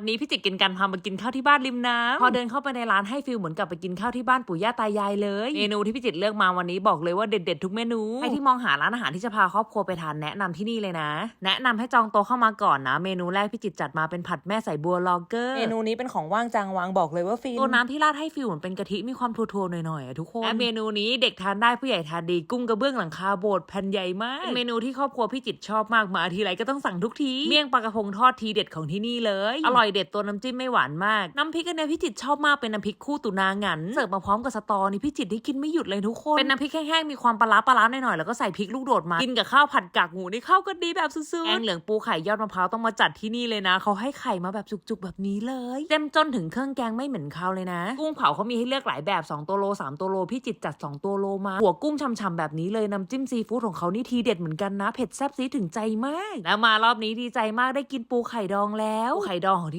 วันนี้พี่จิตกินกันพามากินข้าวที่บ้านริมน้ำพอเดินเข้าไปในร้านให้ฟิลเหมือนกับไปกินข้าวที่บ้านปู่ย่าตายายเลย เมนูที่พี่จิตเลือกมาวันนี้บอกเลยว่าเด็ดๆทุกเมนูใครที่มองหาร้านอาหารที่จะพาครอบครัวไปทานแนะนำที่นี่เลยนะ แนะนำให้จองโต๊ะเข้ามาก่อนนะ เมนูแรกพี่จิตจัดมาเป็นผัดแม่ใส่บัวลอเกอร์เมนูนี้เป็นของว่างจางวางบอกเลยว่าฟินตัวน้ำที่ราดให้ฟิลเหมือนเป็นกะทิมีความทัวๆหน่อยๆอะทุกคนและเมนูนี้เด็กทานได้ผู้ใหญ่ทานดีกุ้งกระเบื้องหลังคาโบสถ์แผ่นใหญ่มากเป็นเมนูที่ครอบครัวพี่จิตชอบมากมาทีไรก็ต้องสั่งทุกทีเมี่ยงปลากระพงทอดทีเด็ดของที่นี่เลยอร่อยเด็ดตัวน้ำจิ้มไม่หวานมาก น้ำพริกอันเนี้ยพี่จิตชอบมากเป็นน้ำพริกคู่ตุนางันเสิร์ฟมาพร้อมกับสตอนี่พี่จิตได้กินไม่หยุดเลยทุกคน เป็นน้ำพริกแห้งๆมีความปลาร้าปลาร้าหน่อยๆแล้วก็ใส่พริกลูกโดดมา กินกับข้าวผัดกากหมูนี่เข้ากันดีแบบสุดๆแกงเหลืองปูไข่ยอดมะพร้าวต้องมาจัดที่นี่เลยนะเขาให้ไข่มาแบบจุกๆแบบนี้เลยเต็มจนถึงเครื่องแกงไม่เหม็นคาวเลยนะ กุ้งเผาเขามีให้เลือกหลายแบบ 2 ตัวโล 3 ตัวโลพี่จิตจัด 2 ตัวโลมาหัวกุ้งช่ำๆแบบนี้เลยน้ำจิ้มซีฟู้ดของเขานี่ทีเด็ดเหมือนกันนะเผ็ดแซ่บซีดถึงใจมากแล้วมารอบนี้ดีใจมากได้กินปูไข่ดองแล้วปูไข่ดองของที่